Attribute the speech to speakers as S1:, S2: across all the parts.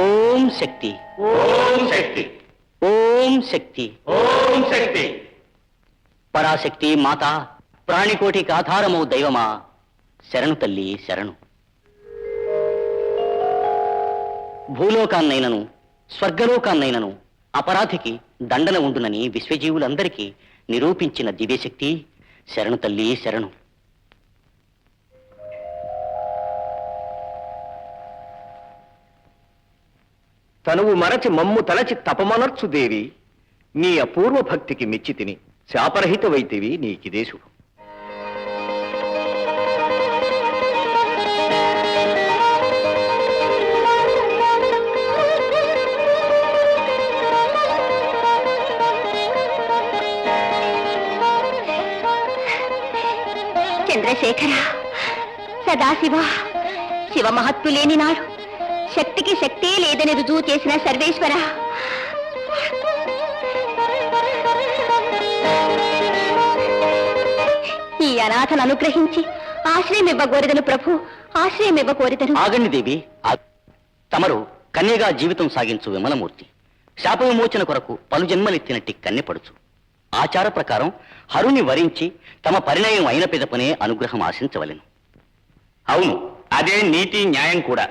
S1: ఓం శక్తి
S2: ఓం శక్తి
S1: ఓం శక్తి
S2: ఓం శక్తి
S1: పరాశక్తి మాత ప్రాణికోటికి ఆధారమవు దైవమా శరణు తల్లి శరణు భూలోకాన్నైనను స్వర్గలోకాన్నైనను అపరాధికి దండన ఉండునని విశ్వజీవులందరికీ నిరూపించిన దివ్యశక్తి శరణు తల్లి శరణు.
S2: తనువు మరచి మమ్ము తలచి తపమనర్చుదేవి నీ అపూర్వ భక్తికి మెచ్చితిని శాపరహితవైతివి నీకిదే శుభం.
S3: చంద్రశేఖర సదాశివ శివ మహత్తు లేని నాడు శక్తికి శక్తే లేదని రుజువు చేసిన సర్వేశ్వర. ఈ అనాథను అనుగ్రహించి ఆశ్రయం ఇవ్వకూరదను ప్రభు ఆశ్రయం ఇవ్వకూరదను
S1: ఆగండి దేవి ఆ- తమరు కన్యగా జీవితం సాగించు విమలమూర్తి. శాప విమోచన కొరకు పలు జన్మలెత్తినట్టి కన్నెపడుచు ఆచార ప్రకారం హరుని వరించి తమ పరిణయం అయిన పిదపనే అనుగ్రహం ఆశించవలెను.
S2: అవును అదే నీతి న్యాయం కూడా.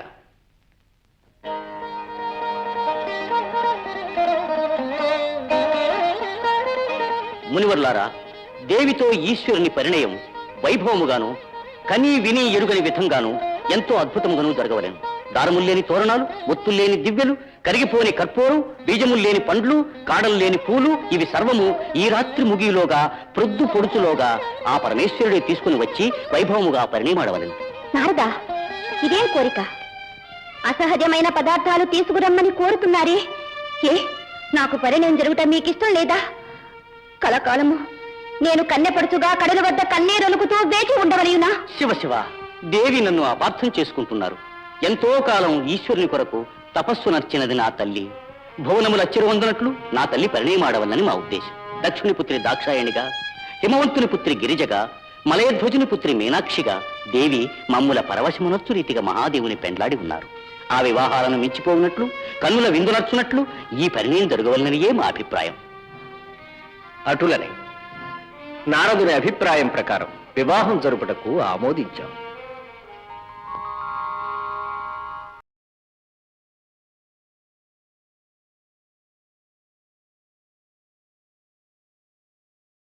S1: మునివర్లారా దేవితో ఈశ్వరుని పరిణయం వైభవముగాను కనీ విని ఎరుగని విధంగాను ఎంతో అద్భుతముగాను జరగవలెను. దారముల్లేని తోరణాలు ఒత్తుల్లేని దివ్యలు కరిగిపోని కర్పూరం బీజముల్లేని పండ్లు కాడలు లేని పూలు ఇవి సర్వము ఈ రాత్రి ముగిలోగా ప్రొద్దు పొడుచులోగా ఆ పరమేశ్వరుడే తీసుకుని వచ్చి వైభవముగా పరిణయమాడవలెను
S3: నారదా ఇదేం కోరిక? అసహజమైన పదార్థాలు తీసుకురమ్మని కోరుతున్నారే? ఏ నాకు పరిణయం జరుగుట మీకు ఇష్టం లేదా? కలకాలము నేను కన్నెపడుచుగా కడల వద్ద కన్నీరొలుకుతూ వేచి ఉండవలయునా?
S1: శివ శివ దేవి నన్ను అపార్థం చేసుకుంటున్నారు. ఎంతో కాలం ఈశ్వరుని కొరకు తపస్సు నర్చినది నా తల్లి. భువనముల అచ్చిరవందనట్లు నా తల్లి పరిణయమాడవల్లని మా ఉద్దేశం. దక్షిణి పుత్రి దాక్షాయణిగా హిమవంతుని పుత్రి గిరిజగా మలయధ్వజుని పుత్రి మీనాక్షిగా దేవి మమ్ముల పరవశమునర్చు రీతిగా మహాదేవుని పెండ్లాడి ఉన్నారు. ఆ వివాహాలను మించిపోవునట్లు కన్నుల విందునర్చునట్లు ఈ పరిణయం జరగవలననియే మా అభిప్రాయం.
S2: అటులనే నారదుని అభిప్రాయం ప్రకారం వివాహం జరుపుటకు ఆమోదించాం.